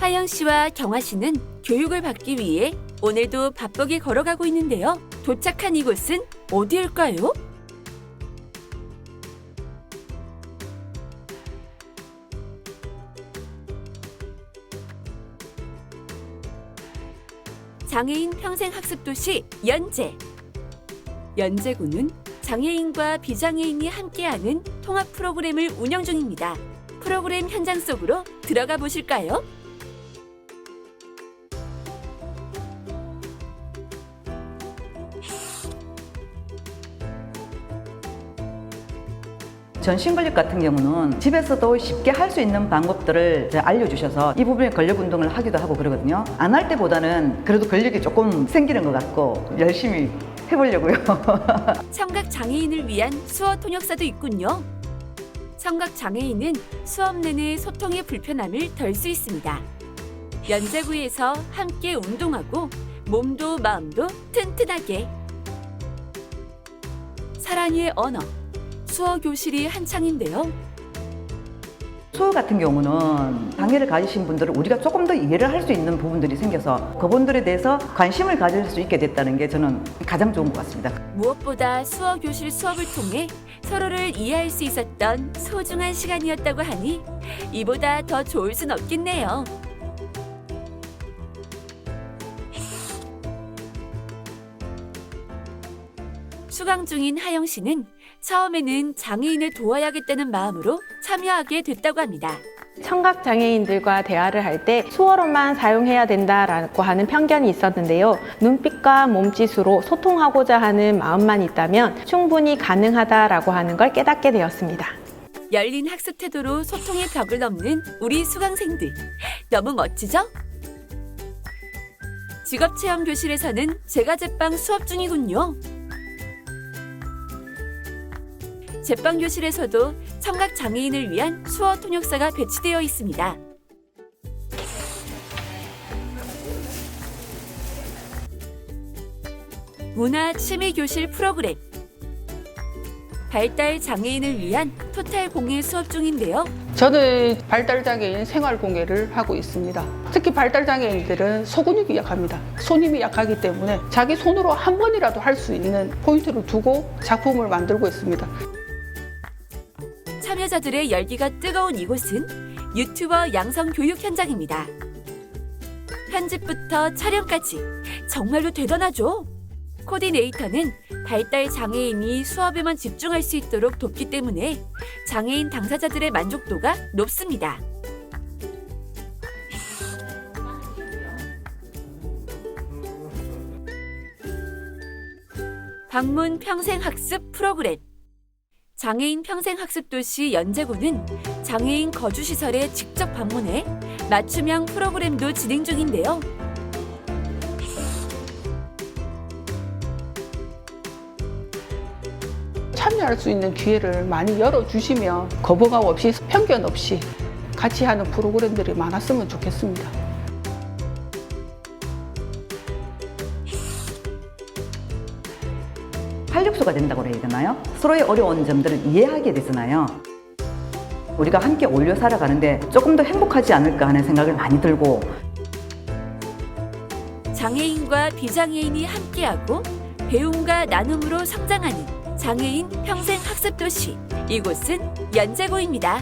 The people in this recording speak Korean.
하영 씨와 경화 씨는 교육을 받기 위해 오늘도 바쁘게 걸어가고 있는데요. 도착한 이곳은 어디일까요? 장애인 평생학습도시 연제. 연제구는 장애인과 비장애인이 함께하는 통합 프로그램을 운영 중입니다. 프로그램 현장 속으로 들어가 보실까요? 전신근력 같은 경우는 집에서도 쉽게 할 수 있는 방법들을 알려주셔서 이 부분에 근력 운동을 하기도 하고 그러거든요. 안 할 때보다는 그래도 근력이 조금 생기는 것 같고 열심히 해보려고요. 청각 장애인을 위한 수어 통역사도 있군요. 청각 장애인은 수업 내내 소통의 불편함을 덜 수 있습니다. 연제구에서 함께 운동하고 몸도 마음도 튼튼하게. 사랑의 언어 수어 교실이 한창인데요. 수어 같은 경우는 장애를 가지신 분들은 우리가 조금 더 이해를 할 수 있는 부분들이 생겨서 그분들에 대해서 관심을 가질 수 있게 됐다는 게 저는 가장 좋은 것 같습니다. 무엇보다 수어 교실 수업을 통해 서로를 이해할 수 있었던 소중한 시간이었다고 하니 이보다 더 좋을 순 없겠네요. 수강 중인 하영 씨는 처음에는 장애인을 도와야겠다는 마음으로 참여하게 됐다고 합니다. 청각 장애인들과 대화를 할 때 수어로만 사용해야 된다라고 하는 편견이 있었는데요. 눈빛과 몸짓으로 소통하고자 하는 마음만 있다면 충분히 가능하다라고 하는 걸 깨닫게 되었습니다. 열린 학습 태도로 소통의 벽을 넘는 우리 수강생들. 너무 멋지죠? 직업체험 교실에서는 제가 제빵 수업 중이군요. 제빵 교실에서도 청각 장애인을 위한 수어 통역사가 배치되어 있습니다. 문화 취미 교실 프로그램 발달 장애인을 위한 토탈 공예 수업 중인데요. 저는 발달 장애인 생활 공예를 하고 있습니다. 특히 발달 장애인들은 소근육이 약합니다. 손힘이 약하기 때문에 자기 손으로 한 번이라도 할 수 있는 포인트를 두고 작품을 만들고 있습니다. 참여자들의 열기가 뜨거운 이곳은 유튜버 양성 교육 현장입니다. 편집부터 촬영까지 정말로 대단하죠? 코디네이터는 발달 장애인이 수업에만 집중할 수 있도록 돕기 때문에 장애인 당사자들의 만족도가 높습니다. 방문 평생 학습 프로그램 장애인 평생학습도시 연제구는 장애인 거주시설에 직접 방문해 맞춤형 프로그램도 진행 중인데요. 참여할 수 있는 기회를 많이 열어주시면 거부감 없이 편견 없이 같이 하는 프로그램들이 많았으면 좋겠습니다. 활력소가 된다고 해야 되나요? 서로의 어려운 점들을 이해하게 되잖아요. 우리가 함께 어울려 살아가는데 조금 더 행복하지 않을까 하는 생각을 많이 들고 장애인과 비장애인이 함께하고 배움과 나눔으로 성장하는 장애인 평생 학습 도시 이곳은 연제구입니다.